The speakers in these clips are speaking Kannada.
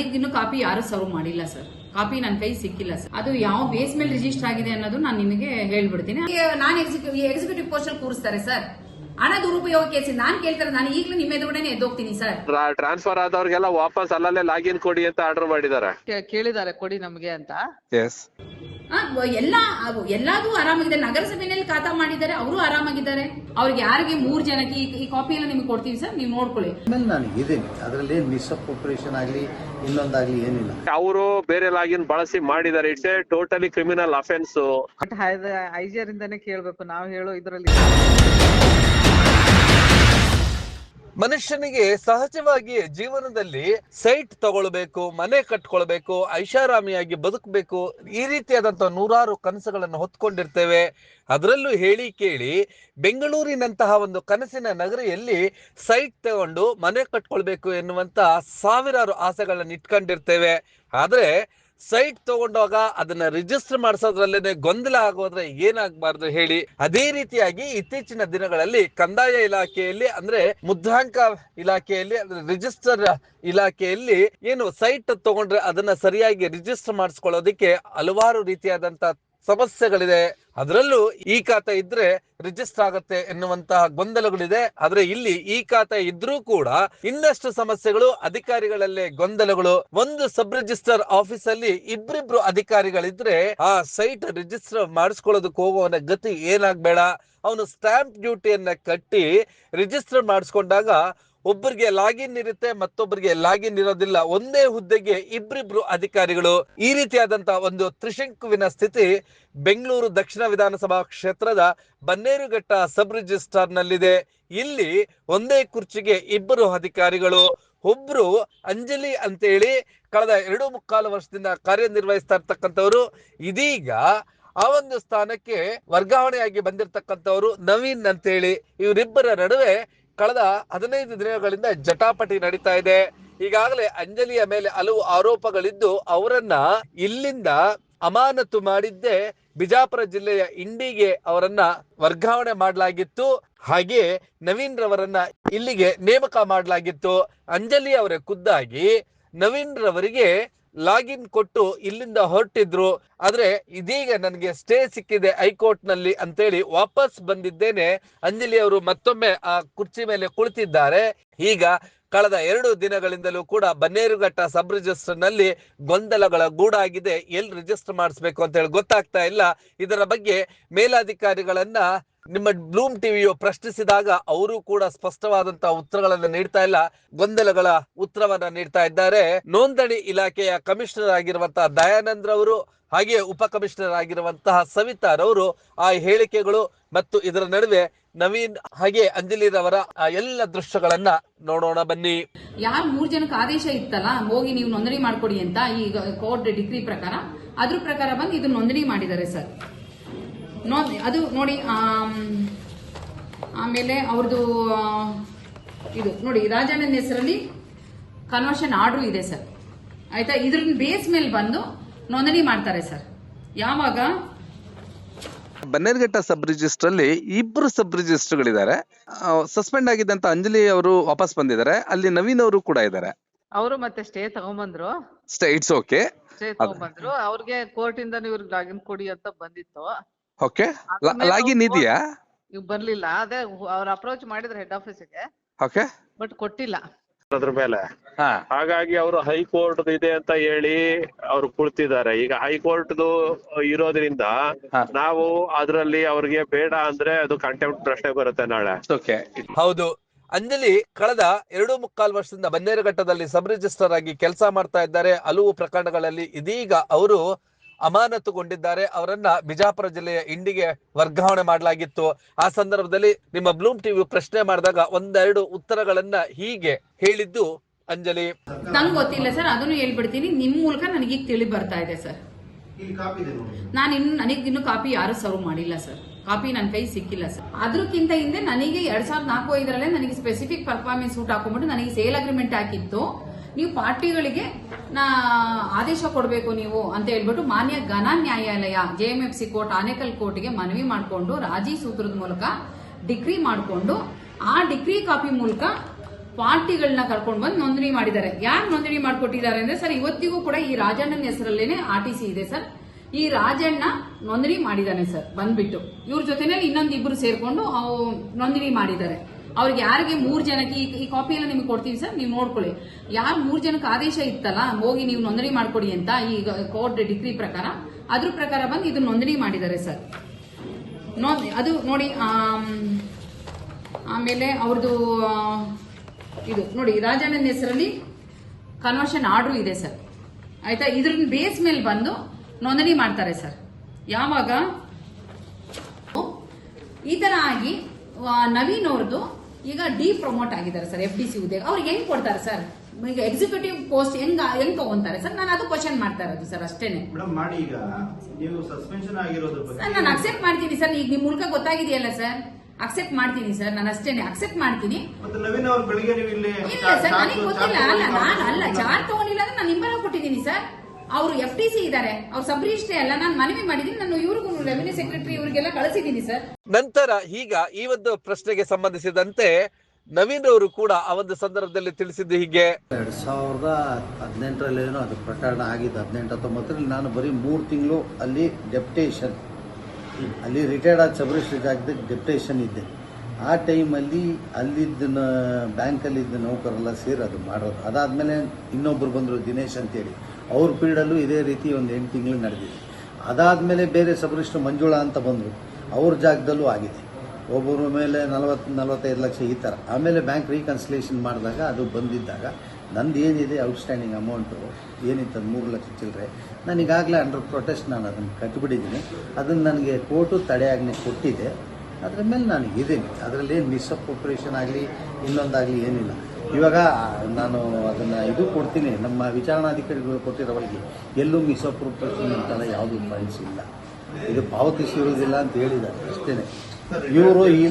ನನಗಿನ್ನು ಕಾಪಿ ಯಾರು ಸರ್ವ್ ಮಾಡಿಲ್ಲ ಸರ್ ಕಾಪಿ ನನ್ನ ಕೈ ಸಿಕ್ಕಿಲ್ಲ ಸರ್ ಅದು ಯಾವ ಬೇಸ್ ಮೇಲೆ ರಿಜಿಸ್ಟರ್ ಆಗಿದೆ ಅನ್ನೋದು ನಾನು ನಿಮಗೆ ಹೇಳ್ಬಿಡ್ತೀನಿ. ನಾನು ಎಕ್ಸಿಕ್ಯೂಟಿವ್ ಪೋಸ್ಟ್ ಅಲ್ಲಿ ಕೂರಿಸ್ತಾರೆ ಸರ್ ಹಣ ದುರುಪಯೋಗ ಕೇಸಿ ನಾನು ಕೇಳ್ತಾರೆ ನಾನು ಈಗಲೂ ನಿಮ್ಮ ಎದುರುಗಡೆ ಎದ್ದೋಗ್ತೀನಿ ಸರ್ ಟ್ರಾನ್ಸ್ಫರ್ ಆದವ್ರಿಗೆಲ್ಲ ವಾಪಸ್ ಅಲ್ಲಲ್ಲೇ ಲಾಗಿನ್ ಕೊಡಿ ಅಂತ ಆರ್ಡರ್ ಮಾಡಿದ್ದಾರೆ. ಕೇಳಿದಾರೆ ಕೇಳಿದ್ದಾರೆ ಕೊಡಿ ನಮಗೆ ಅಂತ. ಎಸ್ ಎಲ್ಲ ಅದು ಎಲ್ಲದೂ ಆರಾಮಾಗಿದೆ. ನಗರಸಭೆಯಲ್ಲಿ ಖಾತಾ ಮಾಡಿದ್ದಾರೆ. ಅವರು ಆರಾಮಾಗಿದ್ದಾರೆ. ಅವ್ರಿಗೆ ಯಾರಿಗೆ ಮೂರ್ ಜನಕ್ಕೆ ಈ- ಈ ಕಾಪಿ ಎಲ್ಲ ನಿಮ್ಗೆ ಕೊಡ್ತೀವಿ ಸರ್. ನೀವು ನೋಡ್ಕೊಳ್ಳಿ. ಆಮೇಲೆ ನಾನು ಇದ್ದೀನಿ. ಅದರಲ್ಲಿ ಏನು ಮಿಸ್ಅಪ್ರೋಪ್ರಿಯೇಷನ್ ಆಗಲಿ ಇನ್ನೊಂದಾಗಲಿ ಏನಿಲ್ಲ. ಅವರು ಬೇರೆ ಲಾಗಿನ್ ಬಳಸಿ ಮಾಡಿದ್ದಾರೆ. It's a totally criminal offence ಇಂದಾನೆ ಕೇಳ್ಬೇಕು. ನಾವು ಹೇಳೋ ಇದ್ರಲ್ಲಿ ಮನುಷ್ಯನಿಗೆ ಸಹಜವಾಗಿ ಜೀವನದಲ್ಲಿ ಸೈಟ್ ತಗೊಳ್ಬೇಕು, ಮನೆ ಕಟ್ಕೊಳ್ಬೇಕು, ಐಷಾರಾಮಿಯಾಗಿ ಬದುಕಬೇಕು, ಈ ರೀತಿಯಾದಂತಹ ನೂರಾರು ಕನಸುಗಳನ್ನು ಹೊತ್ಕೊಂಡಿರ್ತೇವೆ. ಅದರಲ್ಲೂ ಹೇಳಿ ಕೇಳಿ, ಬೆಂಗಳೂರಿನಂತಹ ಒಂದು ಕನಸಿನ ನಗರಿಯಲ್ಲಿ ಸೈಟ್ ತಗೊಂಡು ಮನೆ ಕಟ್ಕೊಳ್ಬೇಕು ಎನ್ನುವಂತ ಸಾವಿರಾರು ಆಸೆಗಳನ್ನು ಇಟ್ಕೊಂಡಿರ್ತೇವೆ. ಆದ್ರೆ ಸೈಟ್ ತಗೊಂಡಾಗ ಅದನ್ನ ರಿಜಿಸ್ಟರ್ ಮಾಡಿಸೋದ್ರಲ್ಲೇನೆ ಗೊಂದಲ ಆಗೋದ್ರೆ ಏನಾಗಬಾರ್ದು ಹೇಳಿ? ಅದೇ ರೀತಿಯಾಗಿ ಇತ್ತೀಚಿನ ದಿನಗಳಲ್ಲಿ ಕಂದಾಯ ಇಲಾಖೆಯಲ್ಲಿ ಅಂದ್ರೆ ಮುದ್ರಾಂಕ ಇಲಾಖೆಯಲ್ಲಿ ಅಂದ್ರೆ ರಿಜಿಸ್ಟರ್ ಇಲಾಖೆಯಲ್ಲಿ ಏನು ಸೈಟ್ ತಗೊಂಡ್ರೆ ಅದನ್ನ ಸರಿಯಾಗಿ ರಿಜಿಸ್ಟರ್ ಮಾಡಿಸ್ಕೊಳ್ಳೋದಿಕ್ಕೆ ಹಲವಾರು ರೀತಿಯಾದಂತ ಸಮಸ್ಯೆಗಳಿದೆ. ಅದರಲ್ಲೂ ಈ ಖಾತೆ ಇದ್ರೆ ರಿಜಿಸ್ಟರ್ ಆಗತ್ತೆ ಎನ್ನುವಂತಹ ಗೊಂದಲಗಳಿದೆ. ಆದ್ರೆ ಇಲ್ಲಿ ಈ ಖಾತೆ ಇದ್ರೂ ಕೂಡ ಇನ್ನಷ್ಟು ಸಮಸ್ಯೆಗಳು, ಅಧಿಕಾರಿಗಳಲ್ಲೇ ಗೊಂದಲಗಳು. ಒಂದು ಸಬ್ ರಿಜಿಸ್ಟರ್ ಆಫೀಸ್ ಅಲ್ಲಿ ಇಬ್ರಿಬ್ರು ಅಧಿಕಾರಿಗಳಿದ್ರೆ ಆ ಸೈಟ್ ರಿಜಿಸ್ಟರ್ ಮಾಡಿಸ್ಕೊಳ್ಳೋದಕ್ಕೆ ಹೋಗುವವನ ಗತಿ ಏನಾಗ್ಬೇಡ. ಅವನು ಸ್ಟಾಂಪ್ ಡ್ಯೂಟಿಯನ್ನ ಕಟ್ಟಿ ರಿಜಿಸ್ಟರ್ ಮಾಡಿಸ್ಕೊಂಡಾಗ ಒಬ್ಬರಿಗೆ ಲಾಗಿನ್ ಇರುತ್ತೆ, ಮತ್ತೊಬ್ಬರಿಗೆ ಲಾಗಿನ್ ಇರೋದಿಲ್ಲ. ಒಂದೇ ಹುದ್ದೆಗೆ ಇಬ್ಬರಿಬ್ರು ಅಧಿಕಾರಿಗಳು. ಈ ರೀತಿಯಾದಂತ ಒಂದು ತ್ರಿಶಂಕುವಿನ ಸ್ಥಿತಿ ಬೆಂಗಳೂರು ದಕ್ಷಿಣ ವಿಧಾನಸಭಾ ಕ್ಷೇತ್ರದ ಬನ್ನೇರುಘಟ್ಟ ಸಬ್ ರಿಜಿಸ್ಟ್ರಾರ್ ನಲ್ಲಿದೆ ಇಲ್ಲಿ ಒಂದೇ ಕುರ್ಚಿಗೆ ಇಬ್ಬರು ಅಧಿಕಾರಿಗಳು, ಒಬ್ರು ಅಂಜಲಿ ಅಂತೇಳಿ ಕಳೆದ ಎರಡು ಮುಕ್ಕಾಲು ವರ್ಷದಿಂದ ಕಾರ್ಯನಿರ್ವಹಿಸ್ತಾ ಇರ್ತಕ್ಕಂಥವ್ರು. ಇದೀಗ ಆ ಒಂದು ಸ್ಥಾನಕ್ಕೆ ವರ್ಗಾವಣೆಯಾಗಿ ಬಂದಿರತಕ್ಕಂಥವ್ರು ನವೀನ್ ಅಂತೇಳಿ. ಇವರಿಬ್ಬರ ನಡುವೆ ಕಳೆದ ಹದಿನೈದು ದಿನಗಳಿಂದ ಜಟಾಪಟಿ ನಡೀತಾ ಇದೆ. ಈಗಾಗಲೇ ಅಂಜಲಿಯ ಮೇಲೆ ಹಲವು ಆರೋಪಗಳಿದ್ದು, ಅವರನ್ನ ಇಲ್ಲಿಂದ ಅಮಾನತು ಮಾಡಿದ್ದೆ ಬಿಜಾಪುರ ಜಿಲ್ಲೆಯ ಇಂಡಿಗೆ ಅವರನ್ನ ವರ್ಗಾವಣೆ ಮಾಡಲಾಗಿತ್ತು. ಹಾಗೆ ನವೀನ್ ರವರನ್ನ ಇಲ್ಲಿಗೆ ನೇಮಕ ಮಾಡಲಾಗಿತ್ತು. ಅಂಜಲಿ ಅವರ ಖುದ್ದಾಗಿ ನವೀನ್ ರವರಿಗೆ ಲಾಗಿನ್ ಕೊಟ್ಟು ಇಲ್ಲಿಂದ ಹೊರಟಿದ್ರು. ಆದ್ರೆ ಇದೀಗ ನನಗೆ ಸ್ಟೇ ಸಿಕ್ಕಿದೆ ಹೈಕೋರ್ಟ್ನಲ್ಲಿ ಅಂತೇಳಿ ವಾಪಸ್ ಬಂದಿದ್ದೇನೆ. ಅಂಜಲಿ ಅವರು ಮತ್ತೊಮ್ಮೆ ಆ ಕುರ್ಚಿ ಮೇಲೆ ಕುಳಿತಿದ್ದಾರೆ. ಈಗ ಕಳೆದ ಎರಡು ದಿನಗಳಿಂದಲೂ ಕೂಡ ಬನ್ನೇರುಘಟ್ಟ ಸಬ್ ರಿಜಿಸ್ಟರ್ನಲ್ಲಿ ಗೊಂದಲಗಳ ಗೂಡಾಗಿದೆ. ಎಲ್ಲಿ ರಿಜಿಸ್ಟರ್ ಮಾಡಿಸ್ಬೇಕು ಅಂತ ಹೇಳಿ ಗೊತ್ತಾಗ್ತಾ ಇಲ್ಲ. ಇದರ ಬಗ್ಗೆ ಮೇಲಾಧಿಕಾರಿಗಳನ್ನ ನಿಮ್ಮ ಬ್ಲೂಮ್ ಟಿವಿಯು ಪ್ರಶ್ನಿಸಿದಾಗ ಅವರು ಕೂಡ ಸ್ಪಷ್ಟವಾದಂತಹ ಉತ್ತರಗಳನ್ನು ನೀಡ್ತಾ ಇಲ್ಲ, ಗೊಂದಲಗಳ ಉತ್ತರವನ್ನ ನೀಡ್ತಾ ಇದ್ದಾರೆ. ನೋಂದಣಿ ಇಲಾಖೆಯ ಕಮಿಷನರ್ ಆಗಿರುವಂತಹ ದಯಾನಂದ್ ರವರು ಹಾಗೆ ಉಪ ಕಮಿಷನರ್ ಆಗಿರುವಂತಹ ಸವಿತಾರವರು ಆ ಹೇಳಿಕೆಗಳು ಮತ್ತು ಇದರ ನಡುವೆ ನವೀನ್ ಹಾಗೆ ಅಂಜಲಿರವರ ಆ ಎಲ್ಲ ದೃಶ್ಯಗಳನ್ನ ನೋಡೋಣ ಬನ್ನಿ. ಯಾರು ಮೂರ್ ಜನಕ್ಕೆ ಆದೇಶ ಇತ್ತಲ್ಲ, ಹೋಗಿ ನೀವು ನೋಂದಣಿ ಮಾಡ್ಕೊಡಿ ಅಂತ ಈಗ ಕೋರ್ಟ್ ಡಿಗ್ರಿ ಪ್ರಕಾರ, ಅದ್ರ ಪ್ರಕಾರ ಬಂದು ಇದು ನೋಂದಣಿ ಮಾಡಿದ್ದಾರೆ ಸರ್. ಅದು ನೋಡಿ ಆಮ್, ಆಮೇಲೆ ಅವ್ರದ್ದು ಇದು ನೋಡಿ ರಾಜಣ್ಣನ ಹೆಸರಲ್ಲಿ ಕನ್ವರ್ಷನ್ ಆರ್ಡ್ರು ಇದೆ ಸರ್. ಆಯ್ತಾ? ಇದ್ರ ಬೇಸ್ ಮೇಲೆ ಬಂದು ನೋಂದಣಿ ಮಾಡ್ತಾರೆ ಸರ್. ಯಾವಾಗ? ಬನ್ನೇರ್ಘಟ್ಟ ಸಬ್ ರಿಜಿಸ್ಟರ್ ಅಲ್ಲಿ ಇಬ್ರು ಸಬ್ ರಿಜಿಸ್ಟರ್ಗಳಿದ್ದಾರೆ ಸಸ್ಪೆಂಡ್ ಆಗಿದ್ದಂತ ಅಂಜಲಿ ಅವರು ವಾಪಸ್ ಬಂದಿದ್ದಾರೆ. ಅಲ್ಲಿ ನವೀನ್ ಅವರು ಕೂಡ ಇದ್ದಾರೆ. ಅವರು ಮತ್ತೆ ಸ್ಟೇ ತಗೊಂಬಂದ್ರು. ಇಟ್ಸ್ ಓಕೆ ಸ್ಟೇ ತಗೊಂಡ್ಬಂದ್ರು ಅವ್ರಿಗೆ ಕೋರ್ಟ್ ಇಂದ ಇವ್ರಿಗೆ ಲಾಗಿನ್ ಕೊಡಿ ಅಂತ ಬಂದಿತ್ತು. ಓಕೆ ಲಾಗಿನ್ ಅವ್ರು ಇದೆಯಾ ಇವ್ ಬರ್ಲಿಲ್ಲ ಅದೇ ಅವ್ರ ಅಪ್ರೋಚ್ ಮಾಡಿದ್ರು ಹೆಡ್ ಆಫೀಸಿಗೆ ಓಕೆ ಬಟ್ ಕೊಟ್ಟಿಲ್ಲ. ಅದ್ರ ಮೇಲೆ. ಹಾ. ಹಾಗಾಗಿ ಅವರು ಹೈಕೋರ್ಟ್ ಇದೆ ಅಂತ ಹೇಳಿ ಅವ್ರು ಕುಳಿತಿದ್ದಾರೆ. ಈಗ ಹೈಕೋರ್ಟ್ ಇರೋದ್ರಿಂದ ನಾವು ಅದರಲ್ಲಿ ಅವ್ರಿಗೆ ಬೇಡ ಅಂದ್ರೆ ಅದು ಕಂಟೆಂಪ್ಟ್ ಪ್ರಶ್ನೆ ಬರುತ್ತೆ ನಾಳೆ. ಓಕೆ ಹೌದು. ಅಂಜಲಿ ಕಳೆದ ಎರಡು ಮುಕ್ಕಾಲು ವರ್ಷದಿಂದ ಬನ್ನೇರುಘಟ್ಟದಲ್ಲಿ ಸಬ್ ರಿಜಿಸ್ಟರ್ ಆಗಿ ಕೆಲಸ ಮಾಡ್ತಾ ಇದ್ದಾರೆ. ಹಲವು ಪ್ರಕರಣಗಳಲ್ಲಿ ಇದೀಗ ಅವರು ಅಮಾನತುಗೊಂಡಿದ್ದಾರೆ. ಅವರನ್ನ ಬಿಜಾಪುರ ಜಿಲ್ಲೆಯ ಇಂಡಿಗೆ ವರ್ಗಾವಣೆ ಮಾಡಲಾಗಿತ್ತು. ಆ ಸಂದರ್ಭದಲ್ಲಿ ನಿಮ್ಮ ಬ್ಲೂಮ್ ಟಿವಿ ಪ್ರಶ್ನೆ ಮಾಡಿದಾಗ ಒಂದೆರಡು ಉತ್ತರಗಳನ್ನ ಹೀಗೆ ಹೇಳಿದ್ದು ಅಂಜಲಿ. ನಂಗೆ ಗೊತ್ತಿಲ್ಲ ಸರ್ ಅದನ್ನು ಹೇಳ್ಬಿಡ್ತೀನಿ. ನಿಮ್ ಮೂಲಕ ನನಗೀಗ ತಿಳಿ ಬರ್ತಾ ಇದೆ ಸರ್. ನಾನು ಇನ್ನು ನನಗೆ ಇನ್ನು ಕಾಪಿ ಯಾರು ಸರ್ವ್ ಮಾಡಿಲ್ಲ ಸರ್. ಕಾಪಿ ನನ್ನ ಕೈ ಸಿಕ್ಕಿಲ್ಲ ಸರ್. ಅದಕ್ಕಿಂತ ಹಿಂದೆ ನನಗೆ ಎರಡ್ ಸಾವಿರದ ನಾಲ್ಕು ಐದರಲ್ಲೇ ನನಗೆ ಸ್ಪೆಸಿಫಿಕ್ ಪರ್ಫಾರ್ಮೆನ್ಸ್ ಸೂಟ್ ಹಾಕೊಂಡ್ಬಿಟ್ಟು ನನಗೆ ಸೇಲ್ ಅಗ್ರಿಮೆಂಟ್ ಹಾಕಿತ್ತು. ನೀವು ಪಾರ್ಟಿಗಳಿಗೆ ನಾ ಆದೇಶ ಕೊಡಬೇಕು ನೀವು ಅಂತ ಹೇಳ್ಬಿಟ್ಟು ಮಾನ್ಯ ಘನ ನ್ಯಾಯಾಲಯ J F C court Anekal ಕೋರ್ಟ್ಗೆ ಮನವಿ ಮಾಡಿಕೊಂಡು ರಾಜಿ ಸೂತ್ರದ ಮೂಲಕ ಡಿಗ್ರಿ ಮಾಡಿಕೊಂಡು ಆ ಡಿಗ್ರಿ ಕಾಪಿ ಮೂಲಕ ಪಾರ್ಟಿಗಳನ್ನ ಕರ್ಕೊಂಡು ಬಂದು ನೋಂದಣಿ ಮಾಡಿದ್ದಾರೆ. ಯಾರು ನೋಂದಣಿ ಮಾಡಿಕೊಟ್ಟಿದ್ದಾರೆ ಅಂದ್ರೆ ಸರ್ ಇವತ್ತಿಗೂ ಕೂಡ ಈ ರಾಜಣ್ಣನ ಹೆಸರಲ್ಲೇನೆ ಆರ್ ಇದೆ ಸರ್. ಈ ರಾಜಣ್ಣ ನೋಂದಣಿ ಮಾಡಿದ್ದಾನೆ ಸರ್, ಬಂದ್ಬಿಟ್ಟು. ಇವ್ರ ಜೊತೆನೇ ಇನ್ನೊಂದಿಬ್ರು ಸೇರ್ಕೊಂಡು ನೋಂದಣಿ ಮಾಡಿದ್ದಾರೆ. ಅವ್ರಿಗೆ ಯಾರಿಗೆ ಮೂರ್ ಜನಕ್ಕೆ ಈ- ಕಾಪಿ ಎಲ್ಲ ನಿಮ್ಗೆ ಕೊಡ್ತೀವಿ ಸರ್ ನೀವು ನೋಡ್ಕೊಳ್ಳಿ. ಯಾರು ಮೂರ್ ಜನಕ್ಕೆ ಆದೇಶ ಇತ್ತಲ್ಲ ಹೋಗಿ ನೀವು ನೋಂದಣಿ ಮಾಡ್ಕೊಡಿ ಅಂತ ಈ ಕೋರ್ಟ್ ಡಿಗ್ರಿ ಪ್ರಕಾರ ಅದ್ರ ಪ್ರಕಾರ ಬಂದು ಇದು ನೋಂದಣಿ ಮಾಡಿದ್ದಾರೆ ಸರ್ ಅದು ನೋಡಿ ಆಮ್, ಆಮೇಲೆ ಅವ್ರದ್ದು ಇದು ನೋಡಿ ರಾಜಣ್ಣನ ಹೆಸರಲ್ಲಿ ಕನ್ವರ್ಷನ್ ಆರ್ಡರ್ ಇದೆ ಸರ್ ಆಯ್ತಾ? ಇದ್ರ ಬೇಸ್ ಮೇಲೆ ಬಂದು ನೋಂದಣಿ ಮಾಡ್ತಾರೆ ಸರ್ ಯಾವಾಗ? ಈ ತರ ಆಗಿ ನವೀನ್ ಅವ್ರದ್ದು ಈಗ ಡಿ ಪ್ರಮೋಟ್ ಆಗಿದ್ದಾರೆ ಸರ್ ಎಫ್ ಡಿ ಸಿ ಉದ್ಯೋಗ. ಅವ್ರಿಗೆ ಹೆಂಗ್ ಕೊಡ್ತಾರೆ ಸರ್? ಈಗ ಎಕ್ಸಿಕ್ಯೂಟಿವ್ ಪೋಸ್ಟ್ ಹೆಂಗ್ ಹೆಂಗ್ ತಗೊಂತಾರೆ ಸರ್? ನಾನು ಅದು ಕ್ವಶನ್ ಮಾಡ್ತಾ ಇರೋದು ಸರ್ ಅಷ್ಟೇನೆ. ಮೇಡಮ್ ಮಾಡಿ ಈಗ. ನೀವು ಸಸ್ಪೆನ್ಷನ್ ಆಗಿರೋದ್ರ ಬಗ್ಗೆ. ಸರ್ ನಾನು ಅಕ್ಸೆಪ್ಟ್ ಮಾಡ್ತೀನಿ ಸರ್ ಈಗ ನಿಮ್ ಮೂಲಕ ಗೊತ್ತಾಗಿದೆಯಲ್ಲ ಸರ್? ಅಕ್ಸೆಪ್ಟ್ ಮಾಡ್ತೀನಿ ಸರ್ ನಾನು ಅಷ್ಟೇನೆ. ಅಕ್ಸೆಪ್ಟ್ ಮಾಡ್ತೀನಿ. ಇಲ್ಲ ಸರ್ ನನಗೆ ಗೊತ್ತಿಲ್ಲ. ಅಲ್ಲ ನಾನು ಅಲ್ಲ ಚಾರ್ಜ್ ತಗೊಂಡಿಲ್ಲ ಅಂದ್ರೆ ನಾನು ನಿಮ್ಮ ಕೊಟ್ಟಿದ್ದೀನಿ ಸರ್. ಅವರು ಎಫ್ ಟಿ ಸಿ ಇದ್ದಾರೆ ಅವ್ರು ಸಬ್ ರಿಜಿಸ್ಟ್ರಿ ಅಲ್ಲ. ನಾನು ಮನವಿ ಮಾಡಿದೀನಿ ನಾನು ಇವ್ರಿಗೂ ರೆವಿನ್ಯೂ ಸೆಕ್ರೆಟರಿ ಇವರಿಗೆಲ್ಲ ಕಳಿಸಿದ್ದೀನಿ ಸರ್ ನಂತರ ಈಗ ಈ ಒಂದು ಪ್ರಶ್ನೆಗೆ ಸಂಬಂಧಿಸಿದಂತೆ ನವೀನ್ ಅವರು ಕೂಡ ಆ ಒಂದು ಸಂದರ್ಭದಲ್ಲಿ ತಿಳಿಸಿದ್ದು ಹೀಗೆ. ಎರಡ್ ಸಾವಿರದ ಹದಿನೆಂಟರಲ್ಲಿ ಏನೋ ಅದು ಪ್ರಕರಣ ಆಗಿದ್ದು ಹದಿನೆಂಟು ಹತ್ತೊಂಬತ್ತರಲ್ಲಿ ನಾನು ಬರೀ ಮೂರು ತಿಂಗಳು ಅಲ್ಲಿ ಡೆಪ್ಟೇಷನ್ ಅಲ್ಲಿ ರಿಟೈರ್ಡ್ ಆದ ಸಬರಿಸ್ಟ್ ಜಾಗದಾಗ ಡೆಪ್ಟೇಷನ್ ಇದ್ದೆ. ಆ ಟೈಮಲ್ಲಿ ಅಲ್ಲಿದ್ದ ಬ್ಯಾಂಕಲ್ಲಿದ್ದ ನೌಕರೆಲ್ಲ ಸೇರಿ ಅದು ಮಾಡೋದು ಅದಾದಮೇಲೆ ಇನ್ನೊಬ್ಬರು ಬಂದರು ದಿನೇಶ್ ಅಂತೇಳಿ. ಅವ್ರ ಪೀರಿಯಡಲ್ಲೂ ಇದೇ ರೀತಿ ಒಂದು ಎಂಟು ತಿಂಗಳು ನಡೆದಿದೆ. ಅದಾದಮೇಲೆ ಬೇರೆ ಸಬರಿಷ್ಟ ಮಂಜುಳಾ ಅಂತ ಬಂದರು. ಅವ್ರ ಜಾಗದಲ್ಲೂ ಆಗಿದೆ. ಒಬ್ಬರ ಮೇಲೆ ನಲವತ್ತು, ನಲವತ್ತೈದು ಲಕ್ಷ ಈ ಥರ ಆಮೇಲೆ ಬ್ಯಾಂಕ್ ರೀಕನ್ಸಲೇಷನ್ ಮಾಡಿದಾಗ ಅದು ಬಂದಿದ್ದಾಗ ನಂದು ಏನಿದೆ ಔಟ್ಸ್ಟ್ಯಾಂಡಿಂಗ್ ಅಮೌಂಟು ಏನಿತ್ತು ಅದು ಮೂರು ಲಕ್ಷ ಚಿಲ್ಲರೆ ನಾನು ಈಗಾಗಲೇ ಅಂಡರ್ ಪ್ರೊಟೆಸ್ಟ್ ನಾನು ಅದನ್ನು ಕಟ್ಬಿಟ್ಟಿದ್ದೀನಿ. ಅದನ್ನು ನನಗೆ ಕೋರ್ಟು ತಡೆಯಾಜ್ಞೆ ಕೊಟ್ಟಿದೆ. ಅದ್ರ ಮೇಲೆ ನಾನು ಇದ್ದೀನಿ. ಅದರಲ್ಲಿ ಏನು ಮಿಸ್ಅಪ್ರೋಪ್ರೇಷನ್ ಆಗಲಿ ಇನ್ನೊಂದಾಗಲಿ ಏನಿಲ್ಲ. ಇವಾಗ ನಾನು ಅದನ್ನು ಇದು ಕೊಡ್ತೀನಿ. ನಮ್ಮ ವಿಚಾರಣಾಧಿಕಾರಿಗಳು ಕೊಟ್ಟಿರೋವರೆಗೆ ಎಲ್ಲೂ ಮಿಸ್ಅಪ್ರೋಪ್ರೇಷನ್ ಅಂತೆಲ್ಲ ಯಾವುದೂ ಫೈಲ್ಸ್ ಇಲ್ಲ. ಇದು ಪಾವತಿಸಿರುವುದಿಲ್ಲ ಅಂತ ಹೇಳಿದ್ದಾರೆ ಅಷ್ಟೇ ಇವರು ಈ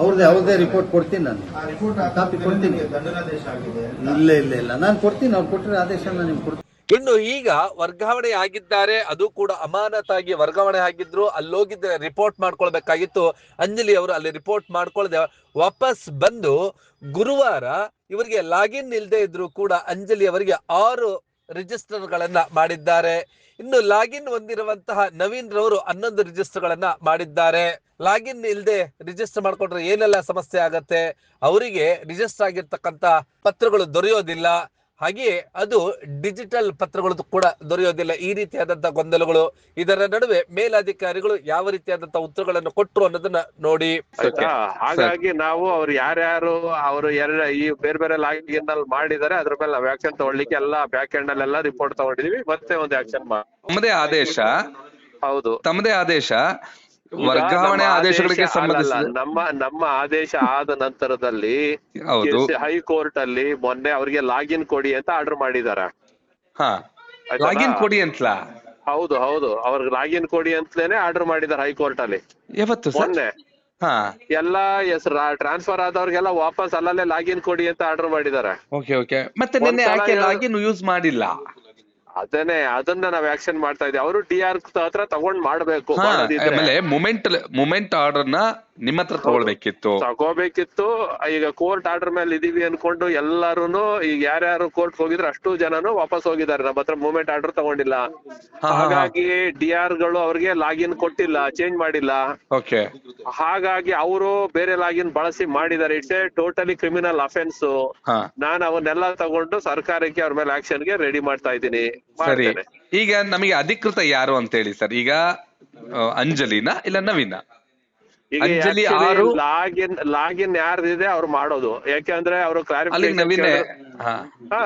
ಅವ್ರದ್ದೇ ಅವ್ರದ್ದೇ ರಿಪೋರ್ಟ್ ಕೊಡ್ತೀನಿ ನಾನು. ಕಾಪಿ ಕೊಡ್ತೀನಿ. ಇಲ್ಲ ಇಲ್ಲ ಇಲ್ಲ. ನಾನು ಕೊಡ್ತೀನಿ. ಅವ್ರು ಕೊಟ್ಟಿರೋ ಆದೇಶ ನಾನು ನಿಮ್ಗೆ ಕೊಡ್ತೀನಿ. ಇನ್ನು ಈಗ ವರ್ಗಾವಣೆ ಆಗಿದ್ದಾರೆ. ಅದು ಕೂಡ ಅಮಾನತಾಗಿ ವರ್ಗಾವಣೆ ಆಗಿದ್ರು. ಅಲ್ಲೋಗಿದ್ದ ರಿಪೋರ್ಟ್ ಮಾಡ್ಕೊಳ್ಬೇಕಾಗಿತ್ತು. ಅಂಜಲಿ ಅವರು ಅಲ್ಲಿ ರಿಪೋರ್ಟ್ ಮಾಡ್ಕೊಳ್ದೆ ವಾಪಸ್ ಬಂದು ಗುರುವಾರ ಇವರಿಗೆ ಲಾಗಿನ್ ಇಲ್ಲದೆ ಇದ್ರು ಕೂಡ ಅಂಜಲಿ ಅವರಿಗೆ ಆರು ರಿಜಿಸ್ಟರ್ ಗಳನ್ನ ಮಾಡಿದ್ದಾರೆ. ಇನ್ನು ಲಾಗಿನ್ ಹೊಂದಿರುವಂತಹ ನವೀನ್ ರವರು ಹನ್ನೊಂದು ರಿಜಿಸ್ಟರ್ ಗಳನ್ನ ಮಾಡಿದ್ದಾರೆ. ಲಾಗಿನ್ ಇಲ್ಲದೆ ರಿಜಿಸ್ಟರ್ ಮಾಡ್ಕೊಂಡ್ರೆ ಏನೆಲ್ಲ ಸಮಸ್ಯೆ ಆಗತ್ತೆ? ಅವರಿಗೆ ರಿಜಿಸ್ಟರ್ ಆಗಿರ್ತಕ್ಕಂತ ಪತ್ರಗಳು ದೊರೆಯೋದಿಲ್ಲ. ಹಾಗೆಯೇ ಅದು ಡಿಜಿಟಲ್ ಪತ್ರಗಳು ಕೂಡ ದೊರೆಯೋದಿಲ್ಲ ಈ ರೀತಿಯಾದಂತಹ ಗೊಂದಲಗಳು ಇದರ ನಡುವೆ ಮೇಲಾಧಿಕಾರಿಗಳು ಯಾವ ರೀತಿಯಾದಂತಹ ಉತ್ತರಗಳನ್ನು ಕೊಟ್ಟರು ಅನ್ನೋದನ್ನ ನೋಡಿ ಆಯ್ತಾ ಹಾಗಾಗಿ ನಾವು ಅವ್ರು ಯಾರ್ಯಾರು ಅವರು ಎರಡು ಈ ಬೇರೆ ಬೇರೆ ಲಾಗಿನ್ ಅಲ್ಲಿ ಮಾಡಿದ್ದಾರೆ ಅದ್ರ ಮೇಲೆ ನಾವು ಆಕ್ಷನ್ ತಗೊಳ್ಳಿಕ್ಕೆ ಎಲ್ಲ ಬ್ಯಾಕ್ ಎಂಡ್ ಅಲ್ಲೆಲ್ಲ ರಿಪೋರ್ಟ್ ತಗೊಂಡಿದೀವಿ ಮತ್ತೆ ಒಂದು ಆಕ್ಷನ್ ತಮ್ಮದೇ ಆದೇಶ? ಹೌದು. ತಮ್ಮದೇ ಆದೇಶ? ವರ್ಗಾವಣೆ ಆದೇಶಗಳಿಗೆ ಆದೇಶ ಸಂಬಂಧಿಸಿದ. ನಮ್ಮ ನಮ್ಮ ಆದೇಶ ಆದ ನಂತರದಲ್ಲಿ ಹೈಕೋರ್ಟ್ ಅಲ್ಲಿ ಮೊನ್ನೆ ಅವರಿಗೆ ಲಾಗಿನ್ ಕೊಡಿ ಅಂತ ಆರ್ಡರ್ ಮಾಡಿದಾರ. ಲಾಗಿನ್ ಕೊಡಿ ಅಂತಲಾ? ಹೌದು ಹೌದು. ಅವ್ರಿಗೆ ಲಾಗಿನ್ ಕೊಡಿ ಅಂತಲೇನೆ ಆರ್ಡರ್ ಮಾಡಿದಾರೆ ಹೈಕೋರ್ಟ್ ಅಲ್ಲಿ ಯಾವತ್ತು ಮೊನ್ನೆ. ಹಾ. ಎಲ್ಲಾ ಹೆಸರು ಟ್ರಾನ್ಸ್ಫರ್ ಆದವ್ರಿಗೆಲ್ಲ ವಾಪಸ್ ಅಲ್ಲಲ್ಲೇ ಲಾಗಿನ್ ಕೊಡಿ ಅಂತ ಆರ್ಡರ್ ಮಾಡಿದಾರೆ. Okay okay. ಮತ್ತೆ ನಿನ್ನೆ ಯಾಕೆ ಲಾಗಿನ್ ಯೂಸ್ ಮಾಡಿಲ್ಲ? ಅದನ್ನೇ ಅದನ್ನ ನಾವ್ ಆಕ್ಷನ್ ಮಾಡ್ತಾ ಇದ್ದೀವಿ ಅವರು ಡಿ ಆರ್ ಹತ್ರ ತಗೊಂಡ್ ಮಾಡ್ಬೇಕು. ಆಮೇಲೆ ಮೂಮೆಂಟ್ ಮೂಮೆಂಟ್ ಆರ್ಡರ್ನ ನಿಮ್ಮ ಹತ್ರ ತಗೊಳ್ಬೇಕಿತ್ತು ತಗೋಬೇಕಿತ್ತು. ಈಗ ಕೋರ್ಟ್ ಆರ್ಡರ್ ಮೇಲೆ ಇದೀವಿ ಅನ್ಕೊಂಡು ಎಲ್ಲಾರುನು ಈಗ ಯಾರ್ಯಾರು ಕೋರ್ಟ್ ಹೋಗಿದ್ರೆ ಅಷ್ಟು ಜನನು ವಾಪಸ್ ಹೋಗಿದ್ದಾರೆ. ನಮ್ಮ ಹತ್ರ ಮೂವ್ಮೆಂಟ್ ಆರ್ಡರ್ ತಗೊಂಡಿಲ್ಲ. ಹಾಗಾಗಿ ಡಿ ಆರ್ಗಳು ಅವ್ರಿಗೆ ಲಾಗಿನ್ ಕೊಟ್ಟಿಲ್ಲ ಚೇಂಜ್ ಮಾಡಿಲ್ಲ. ಓಕೆ. ಹಾಗಾಗಿ ಅವರು ಬೇರೆ ಲಾಗಿನ್ ಬಳಸಿ ಮಾಡಿದ್ದಾರೆ. It's a totally criminal offence ನಾನು ಅವನ್ನೆಲ್ಲ ತಗೊಂಡು ಸರ್ಕಾರಕ್ಕೆ ಅವ್ರ ಮೇಲೆ ಆಕ್ಷನ್ಗೆ ರೆಡಿ ಮಾಡ್ತಾ ಇದ್ದೀನಿ. ಸರಿ. ಈಗ ನಮಗೆ ಅಧಿಕೃತ ಯಾರು ಅಂತ ಹೇಳಿ ಸರ್? ಈಗ ಅಂಜಲಿನಾ ಇಲ್ಲ ನವೀನ? ಅಂಜಲಿ ಆರು ಲಾಗಿನ್ ಲಾಗಿನ್ ಯಾರ್ದಿದೆ ಅವ್ರು ಮಾಡೋದು. ಯಾಕೆಂದ್ರೆ ಅವರು ಕ್ಲಾರಿಫಿಕೇಶನ್ ಹಾ.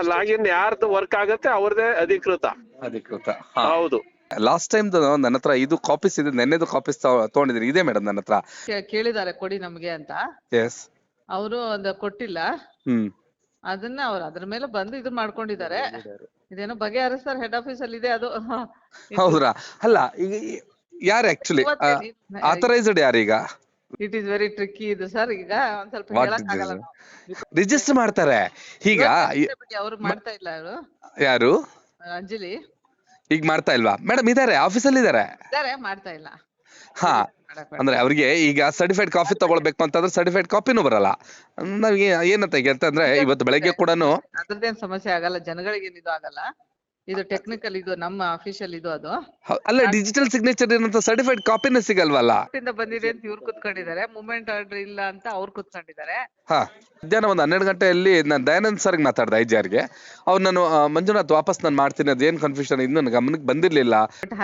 ಲಾಗಿನ್ ಯಾರ್ದು ವರ್ಕ್ ಆಗುತ್ತೆ ಅವರದೇ ಅಧಿಕೃತ. ಅಧಿಕೃತ ಹೌದು. ಲಾಸ್ಟ್ ಟೈಮ್ ನನ್ನ ಹತ್ರ ಇದು ಕಾಪೀಸ್ ಇದೆ ನೆನ್ನೆದು ಕಾಪೀಸ್ ತಗೊಂಡಿದ್ರಿ ಇದೆ ಮೇಡಮ್ ನನ್ನ ಹತ್ರ. ಕೇಳಿದ್ದಾರೆ ಕೊಡಿ ನಮ್ಗೆ ಅಂತ. ಎಸ್ ಅವರು ಒಂದು ಕೊಟ್ಟಿಲ್ಲ. ಹ್ಮ್. ಅದನ್ನ ಅವ್ರು ಅದ್ರ ಮೇಲೆ ಬಂದು ಇದು ಮಾಡ್ಕೊಂಡಿದ್ದಾರೆ. ಇದೇನೋ ಬಗೆಹರಿಸ್ತಾರೆ ಹೆಡ್ ಆಫೀಸ್ ಅಲ್ಲಿ ಇದೆ ಅದು. ಹೌದ್ರಾ ಅಲ್ಲ ಈಗ ಈ- ಯಾರು ಆಕ್ಚುಲಿ ಆಥರೈಸ್ಡ್ ಯಾರೀಗ? ಇಟ್ ಇಸ್ ವೆರಿ ಟ್ರಿಕ್ಕಿ ಇದು ಸರ್ ಈಗ ಒಂದ್ ಸ್ವಲ್ಪ What ಹೇಳಕ್ ಆಗಲ್ಲ ರಿಜಿಸ್ಟರ್ ಮಾಡ್ತಾರೆ. ಈಗ ಅವ್ರು ಮಾಡ್ತಾ ಇಲ್ಲ ಅವರು ಯಾರು? ಅಂಜಲಿ. ಈಗ ಮಾಡ್ತಾ ಇಲ್ವಾ? ಮೇಡಮ್ ಇದಾರೆ ಆಫೀಸಲ್ಲಿ ಇದಾರೆ? ಇದಾರೆ ಮಾಡ್ತಾ ಇಲ್ಲ. ಹಾ ಅಂದ್ರೆ ಅವ್ರಿಗೆ ಈಗ ಸರ್ಟಿಫೈಡ್ ಕಾಫಿ ತಗೊಳ್ಬೇಕು ಅಂತಂದ್ರೆ ಸರ್ಟಿಫೈಡ್ ಕಾಪಿನೂ ಬರಲ್ಲ. ನಮಗೆ ಏನಂತ ಈಗ ಅಂತಂದ್ರೆ ಇವತ್ತು ಬೆಳಗ್ಗೆ ಕೂಡನು ಅದ್ರದ್ದೇನ್ ಸಮಸ್ಯೆ ಆಗಲ್ಲ ಜನಗಳಿಗೆ ಇದು ಆಗಲ್ಲ. ಇದು ಟೆಕ್ನಿಕಲ್ ಇದು ನಮ್ಮ ಅಫಿಷಿಯಲ್ ಇದು ಅದು. ಅಲ್ಲ ಡಿಜಿಟಲ್ ಸಿಗ್ನೇಚರ್ ಏನಂತ ಸರ್ಟಿಫೈಡ್ ಕಾಪಿನೇ ಸಿಗಲ್ವಲ್ಲ? ಇಂದ ಬಂದಿದೆ ಅಂತ ಇವ್ರು ಕುತ್ಕೊಂಡಿದ್ದಾರೆ. ಮೂಮೆಂಟ್ ಆರ್ಡರ್ ಇಲ್ಲ ಅಂತ ಅವ್ರು ಕುತ್ಕೊಂಡಿದ್ದಾರೆ. ಹಾ ಮಧ್ಯಾಹ್ನ ಒಂದು ಹನ್ನೆರಡು ಗಂಟೆಯಲ್ಲಿ ನಾನು ದಯಾನಂದ್ ಸರ್ಗೆ ಮಾತಾಡ್ದೆ ಐ ಜಿ ಆರ್ಗೆ ಅವ್ರು ನಾನು ಆ, ಮಂಜುನಾಥ್ ವಾಪಸ್ ನಾನು ಮಾಡ್ತೀನಿ ಅದೇನ್ ಕನ್ಫ್ಯೂಷನ್ ಇನ್ನು ನನ್ನ ಗಮನಕ್ಕೆ ಬಂದಿರ್ಲಿಲ್ಲ. ಬಟ್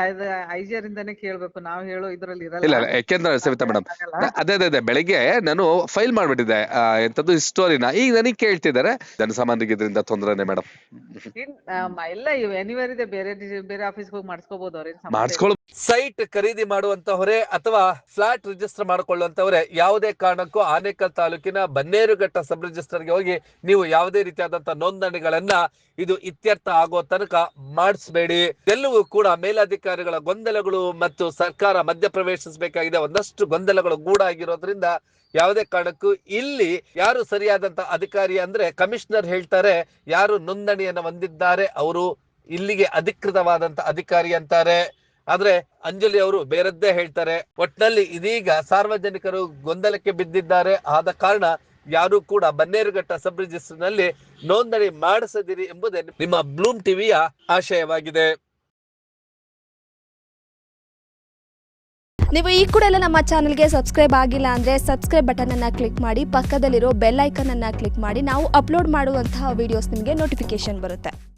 ಐಜಿಆರ್ ಇಂದಾನೆ ಕೇಳ್ಬೇಕು ನಾವ್ ಹೇಳೋ ಇದ್ರಲ್ಲಿ ಇಲ್ಲ ಇರಲ್ಲ. ಇಲ್ಲ ಯಾಕೆಂದ್ರೆ ಸವಿತಾ ಮೇಡಮ್ ಆಗಲ್ಲ. ಅದೇ ಅದೇ ಅದೇ ಬೆಳಿಗ್ಗೆ ನಾನು ಫೈಲ್ ಮಾಡ್ಬಿಟ್ಟಿದ್ದೆ ಆ, ಎಂತದ್ದು ಸ್ಟೋರಿನ ಈಗ ನನಗೆ ಕೇಳ್ತಿದ್ದಾರೆ ಜನಸಾಮಾನ್ಯರಿಗೆ ಇದರಿಂದ ತೊಂದರೆನೇ ಮೇಡಮ್ ಇನ್ ಆ, ಮ- ಎಲ್ಲ ಎನಿವೇರ್ ಇದೆ ಬೇರೆ ಬೇರೆ ಆಫೀಸ್ ಹೋಗಿ ಮಾಡಿಸ್ಕೋಬಹುದು ಅವ್ರೇನ್ ಸೈಟ್ ಖರೀದಿ ಮಾಡುವಂತವರೇ ಅಥವಾ ಫ್ಲಾಟ್ ರಿಜಿಸ್ಟರ್ ಮಾಡಿಕೊಳ್ಳುವಂತವರೇ ಯಾವುದೇ ಕಾರಣಕ್ಕೂ ಆನೇಕಲ್ ತಾಲೂಕಿನ ಬನ್ನೇರುಘಟ್ಟ ಸಬ್ ರಿಜಿಸ್ಟರ್ಗೆ ಹೋಗಿ ನೀವು ಯಾವುದೇ ರೀತಿಯಾದಂತಹ ನೋಂದಣಿಗಳನ್ನ ಇದು ಇತ್ಯರ್ಥ ಆಗೋ ತನಕ ಮಾಡಿಸ್ಬೇಡಿ. ಎಲ್ಲವೂ ಕೂಡ ಮೇಲಾಧಿಕಾರಿಗಳ ಗೊಂದಲಗಳು ಮತ್ತು ಸರ್ಕಾರ ಮಧ್ಯಪ್ರವೇಶಿಸಬೇಕಾಗಿದೆ. ಒಂದಷ್ಟು ಗೊಂದಲಗಳು ಗೂಡಾಗಿರೋದ್ರಿಂದ ಯಾವುದೇ ಕಾರಣಕ್ಕೂ ಇಲ್ಲಿ ಯಾರು ಸರಿಯಾದಂತ ಅಧಿಕಾರಿ ಅಂದ್ರೆ ಕಮಿಷನರ್ ಹೇಳ್ತಾರೆ, ಯಾರು ನೋಂದಣಿಯನ್ನು ಹೊಂದಿದ್ದಾರೆ ಅವರು ಇಲ್ಲಿಗೆ ಅಧಿಕೃತವಾದಂತ ಅಧಿಕಾರಿ ಅಂತಾರೆ. ಆದ್ರೆ ಅಂಜಲಿ ಅವರು ಬೇರದ್ದೇ ಹೇಳ್ತಾರೆ. ಒಟ್ನಲ್ಲಿ ಇದೀಗ ಸಾರ್ವಜನಿಕರು ಗೊಂದಲಕ್ಕೆ ಬಿದ್ದಿದ್ದಾರೆ. ಆದ ಕಾರಣ ಯಾರು ಕೂಡ ಬನ್ನೇರುಘಟ್ಟ ಸಬ್ ರಿಜಿಸ್ಟರ್ನಲ್ಲಿ ನೋಂದಣಿ ಮಾಡಿಸದಿರಿ ಎಂಬುದೇ ನಿಮ್ಮ ಬ್ಲೂಮ್ ಟಿವಿಯ ಆಶಯವಾಗಿದೆ. ನೀವು ಈ ಕೂಡ ಎಲ್ಲ ನಮ್ಮ ಚಾನಲ್ಗೆ ಸಬ್ಸ್ಕ್ರೈಬ್ ಆಗಿಲ್ಲ ಅಂದ್ರೆ ಸಬ್ಸ್ಕ್ರೈಬ್ ಬಟನನ್ನು ಕ್ಲಿಕ್ ಮಾಡಿ, ಪಕ್ಕದಲ್ಲಿರೋ ಬೆಲ್ ಅನ್ನ ಕ್ಲಿಕ್ ಮಾಡಿ. ನಾವು ಅಪ್ಲೋಡ್ ಮಾಡುವಂತಹ ವಿಡಿಯೋಸ್ ನಿಮಗೆ ನೋಟಿಫಿಕೇಶನ್ ಬರುತ್ತೆ.